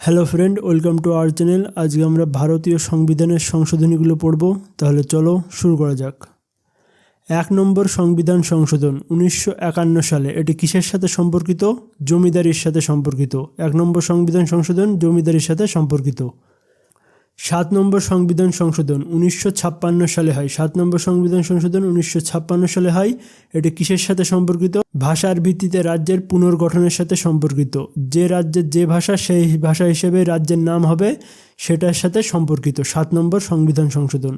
Hello friend welcome to our channel আজকে আমরা ভারতীয় সংবিধানের সংশোধনীগুলো পড়ব। তাহলে চলো শুরু করা যাক। এক নম্বর সংবিধান সংশোধন, উনিশশো একান্ন সালে। এটি কিসের সাথে সম্পর্কিত? জমিদারির সাথে সম্পর্কিত। এক নম্বর সংবিধান সংশোধন, জমিদারির সাথে সম্পর্কিত। সাত নম্বর সংবিধান সংশোধন উনিশশো ছাপ্পান্ন সালে হয়। সাত নম্বর সংবিধান সংশোধন উনিশশো ছাপ্পান্ন সালে হয়। এটি কিসের সাথে সম্পর্কিত? ভাষার ভিত্তিতে রাজ্যের পুনর্গঠনের সাথে সম্পর্কিত। যে রাজ্যের যে ভাষা, সেই ভাষা হিসেবে রাজ্যের নাম হবে সেটার সাথে সম্পর্কিত। সাত নম্বর সংবিধান সংশোধন।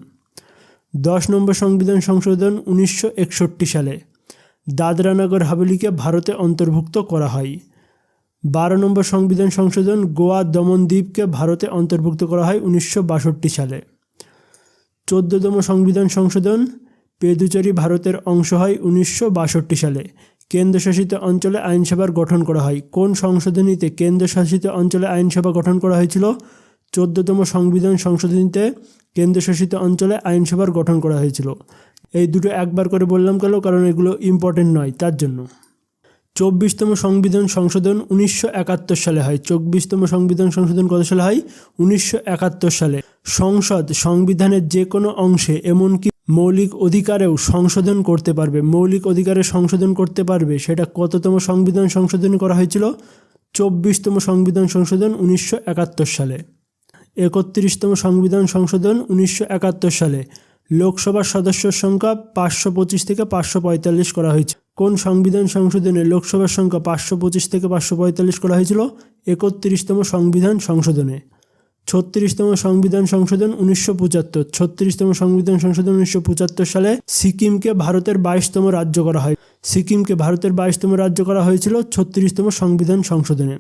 দশ নম্বর সংবিধান সংশোধন উনিশশো একষট্টি সালে। দাদরানগর হাভেলিকে ভারতে অন্তর্ভুক্ত করা হয়। বারো নম্বর সংবিধান সংশোধন গোয়া দমনদ্বীপকে ভারতে অন্তর্ভুক্ত করা হয় উনিশশো বাষট্টি সালে। চোদ্দতম সংবিধান সংশোধন পেদুচারি ভারতের অংশ হয় উনিশশো বাষট্টি সালে। কেন্দ্রশাসিত অঞ্চলে আইনসভার গঠন করা হয়। কোন সংশোধনীতে কেন্দ্রশাসিত অঞ্চলে আইনসভা গঠন করা হয়েছিল? চোদ্দতম সংবিধান সংশোধনীতে কেন্দ্রশাসিত অঞ্চলে আইনসভার গঠন করা হয়েছিল। এই দুটো একবার করে বললাম কেন? কারণ এগুলো ইম্পর্টেন্ট নয়, তার জন্য। চব্বিশতম সংবিধান সংশোধন উনিশশো একাত্তর সালে হয়। চব্বিশতম সংবিধান সংশোধন কত সালে হয়? উনিশশো একাত্তর সালে। সংসদ সংবিধানের যে কোনো অংশে এমনকি মৌলিক অধিকারেও সংশোধন করতে পারবে। মৌলিক অধিকারে সংশোধন করতে পারবে, সেটা কততম সংবিধান সংশোধন করা হয়েছিল? চব্বিশতম সংবিধান সংশোধন উনিশশো একাত্তর সালে। একত্রিশতম সংবিধান সংশোধন উনিশশো একাত্তর সালে। লোকসভার সদস্যর সংখ্যা পাঁচশো পঁচিশ থেকে পাঁচশো পঁয়তাল্লিশ করা হয়েছে। কোন সংবিধান সংশোধনে লোকসভার সংখ্যা পাঁচশো পঁচিশ থেকে পাঁচশো পঁয়তাল্লিশ করা হয়েছিল? একত্রিশতম সংবিধান সংশোধনে। ছত্রিশতম সংবিধান সংশোধন উনিশশো পঁচাত্তর। ছত্রিশতম সংবিধান সংশোধন উনিশশো পঁচাত্তর সালে সিকিমকে ভারতের বাইশতম রাজ্য করা হয়। সিকিমকে ভারতের বাইশতম রাজ্য করা হয়েছিল ছত্রিশতম সংবিধান সংশোধনে।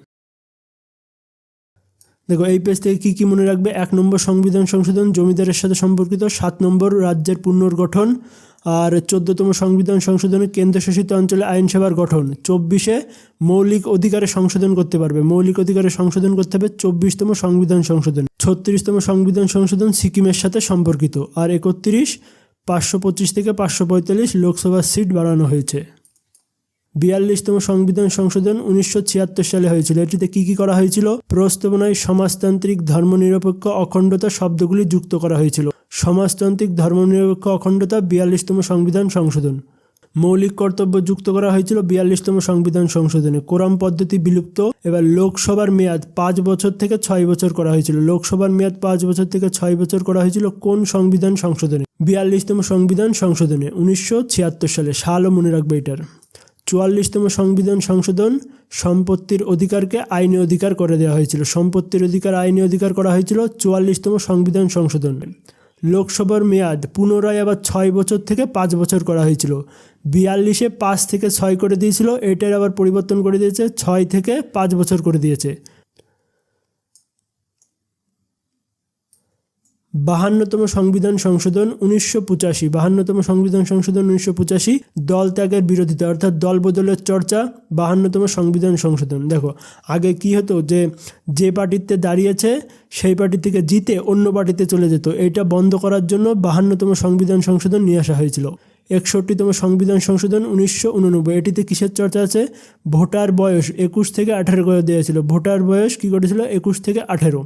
দেখো, এই পেজ থেকে কী কী মনে রাখবে? এক নম্বর সংবিধান সংশোধন, জমিদারের সাথে সম্পর্কিত। সাত নম্বর, রাজ্যের পুনর্গঠন। আর চোদ্দতম সংবিধান সংশোধনে কেন্দ্রশাসিত অঞ্চলে আইনসভার গঠন। চব্বিশে মৌলিক অধিকারে সংশোধন করতে পারবে। মৌলিক অধিকারে সংশোধন করতে হবে চব্বিশতম সংবিধান সংশোধন। ছত্রিশতম সংবিধান সংশোধন সিকিমের সাথে সম্পর্কিত। আর একত্রিশ, পাঁচশো পঁচিশ থেকে পাঁচশো পঁয়তাল্লিশ লোকসভার সিট বাড়ানো হয়েছে। বিয়াল্লিশতম সংবিধান সংশোধন উনিশশো ছিয়াত্তর সালে হয়েছিল। এটিতে কি কি করা হয়েছিল? প্রস্তাবনায় সমাজতান্ত্রিক ধর্মনিরপেক্ষ অখণ্ডতা শব্দগুলি যুক্ত করা হয়েছিল। সমাজতান্ত্রিক ধর্মনিরপেক্ষ অখণ্ডতা বিয়াল্লিশতম সংবিধান সংশোধন। মৌলিক কর্তব্য যুক্ত করা হয়েছিল বিয়াল্লিশতম সংবিধান সংশোধনে। কোরাম পদ্ধতি বিলুপ্ত। এবার লোকসভার মেয়াদ পাঁচ বছর থেকে ছয় বছর করা হয়েছিল। লোকসভার মেয়াদ পাঁচ বছর থেকে ছয় বছর করা হয়েছিল কোন সংবিধান সংশোধনে? বিয়াল্লিশতম সংবিধান সংশোধনে উনিশশো ছিয়াত্তর সালে। সালও মনে রাখবে এটার। চুয়াল্লিশতম সংবিধান সংশোধন সম্পত্তির অধিকারকে আইনি অধিকার করে দেওয়া হয়েছিল। সম্পত্তির অধিকার আইনি অধিকার করা হয়েছিল চুয়াল্লিশতম সংবিধান সংশোধন। লোকসভার মেয়াদ পুনরায় আবার ছয় বছর থেকে পাঁচ বছর করা হয়েছিল। বিয়াল্লিশে পাঁচ থেকে ছয় করে দিয়েছিল, এটার আবার পরিবর্তন করে দিয়েছে, ছয় থেকে পাঁচ বছর করে দিয়েছে। বাহান্নতম সংবিধান সংশোধন উনিশশো পঁচাশি। বাহান্নতম সংবিধান সংশোধন উনিশশো পঁচাশি, দল ত্যাগের বিরোধিতা, অর্থাৎ দল বদলের চর্চা, বাহান্নতম সংবিধান সংশোধন। দেখো, আগে কি হতো যে যে পার্টিতে দাঁড়িয়েছে, সেই পার্টি থেকে জিতে অন্য পার্টিতে চলে যেত। এটা বন্ধ করার জন্য বাহান্নতম সংবিধান সংশোধন নিয়ে আসা হয়েছিল। একষট্টিতম সংবিধান সংশোধন উনিশশো উননব্বই। এটিতে কিসের চর্চা আছে? ভোটার বয়স একুশ থেকে আঠেরো করে দেওয়া ভোটার বয়স কী করেছিল? একুশ থেকে আঠেরো।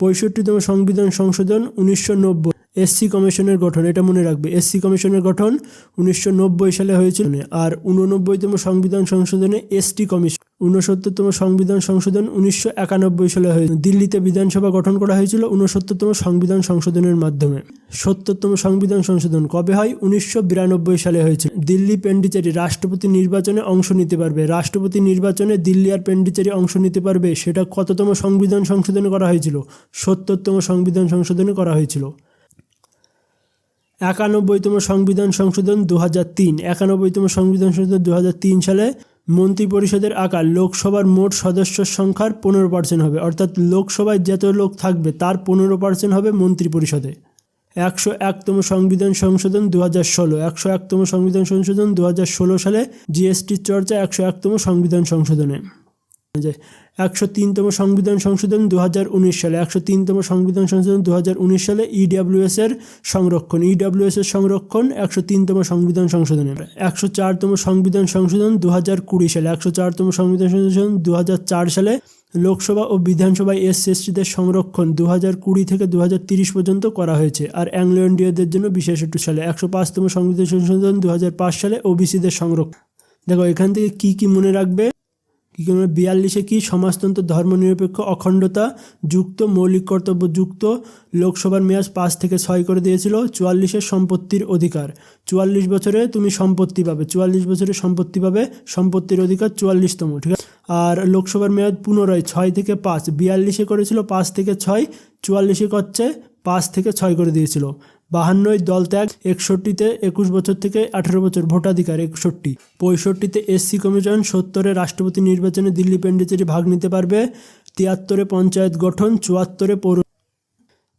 পঁয়ষট্টিতম সংবিধান সংশোধন উনিশশো নব্বই। এসসি কমিশনের গঠন, এটা মনে রাখবে। এসসি কমিশনের গঠন উনিশশো নব্বই সালে হয়েছিল। আর উননব্বইতম সংবিধান সংশোধনে এসটি কমিশন। ঊনসত্তরতম সংবিধান সংশোধন উনিশশো একানব্বই সালে হয়েছিল। দিল্লিতে বিধানসভা গঠন করা হয়েছিল ঊনসত্তরতম সংবিধান সংশোধনের মাধ্যমে। সত্তরতম সংবিধান সংশোধন কবে হয়? উনিশশো বিরানব্বই সালে হয়েছিল। দিল্লি পেন্ডিচারি রাষ্ট্রপতি নির্বাচনে অংশ নিতে পারবে। রাষ্ট্রপতি নির্বাচনে দিল্লি আর পেন্ডিচারি অংশ নিতে পারবে, সেটা কততম সংবিধান সংশোধনে করা হয়েছিল? সত্তরতম সংবিধান সংশোধনে করা হয়েছিল। একানব্বইতম সংবিধান সংশোধন দু হাজার তিন। একানব্বইতম সংবিধান সংশোধন দু হাজার তিন সালে মন্ত্রিপরিষদের আকার লোকসভার মোট সদস্য সংখ্যার পনেরো পার্সেন্ট হবে, অর্থাৎ লোকসভায় যত লোক থাকবে তার পনেরো পার্সেন্ট হবে মন্ত্রিপরিষদে। একশো একতম সংবিধান সংশোধন দু হাজার ষোলো, একশো একতম সংবিধান সংশোধন দু হাজার ষোলো সালে জিএসটির চর্চা, একশো একতম সংবিধান সংশোধনে। একশো তিনতম সংবিধান সংশোধন দু হাজার উনিশ সালে, একশো তিনতম সংবিধান সংশোধন দু হাজার উনিশ সালে ইডাব্লিউএস এর সংরক্ষণ ইডাব্লিউএস এর সংরক্ষণ একশো তিনতম সংবিধান সংশোধনে একশো চারতম সংবিধান সংশোধন দু কুড়ি সালে, একশো চারতম সংবিধান সংশোধন দু হাজার চার সালে, লোকসভা ও বিধানসভায় এস এসটিদের সংরক্ষণ দু হাজার কুড়ি থেকে দু হাজার তিরিশ পর্যন্ত করা হয়েছে, আর অ্যাংলো ইন্ডিয়াদের জন্য বিশেষ একটু সালে, একশো পাঁচতম সংবিধান সংশোধন দু হাজার পাঁচ সালে ওবিসিদের সংরক্ষণ। দেখো, এখান থেকে কি কি মনে রাখবে? বিয়াল্লিশে কি সমাজতন্ত্র, ধর্মনিরপেক্ষ, অখণ্ডতা, যুক্ত, মৌলিক কর্তব্য যুক্ত লোকসভার মেয়াদ পাঁচ থেকে ছয় করে দিয়েছিল চুয়াল্লিশের সম্পত্তির অধিকার। চুয়াল্লিশ বছরে তুমি সম্পত্তি পাবে। চুয়াল্লিশ বছরে সম্পত্তি পাবে, সম্পত্তির অধিকার চুয়াল্লিশতম, ঠিক আছে? আর লোকসভার মেয়াদ পুনরায় ছয় থেকে পাঁচ, বিয়াল্লিশে করেছিল পাঁচ থেকে ছয়, চুয়াল্লিশে করছে পাঁচ থেকে ছয় করে দিয়েছিল। বাহান্নয় দল ত্যাগ, একষট্টিতে একুশ বছর থেকে আঠারো বছর ভোটাধিকার একষট্টি। পঁয়ষট্টিতে এসসি কমিশন, সত্তরে রাষ্ট্রপতি নির্বাচনে দিল্লি পেন্ডিচেরি ভাগ নিতে পারবে, তিয়াত্তরে পঞ্চায়েত গঠন, চুয়াত্তরে পৌর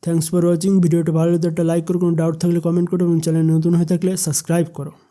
থ্যাংকস ফর ওয়াচিং ভিডিওটা ভালো লাগলে একটা লাইক করো, কোনো ডাউট থাকলে কমেন্ট করো এবং চ্যানেল নতুন হয়ে থাকলে সাবস্ক্রাইব করো।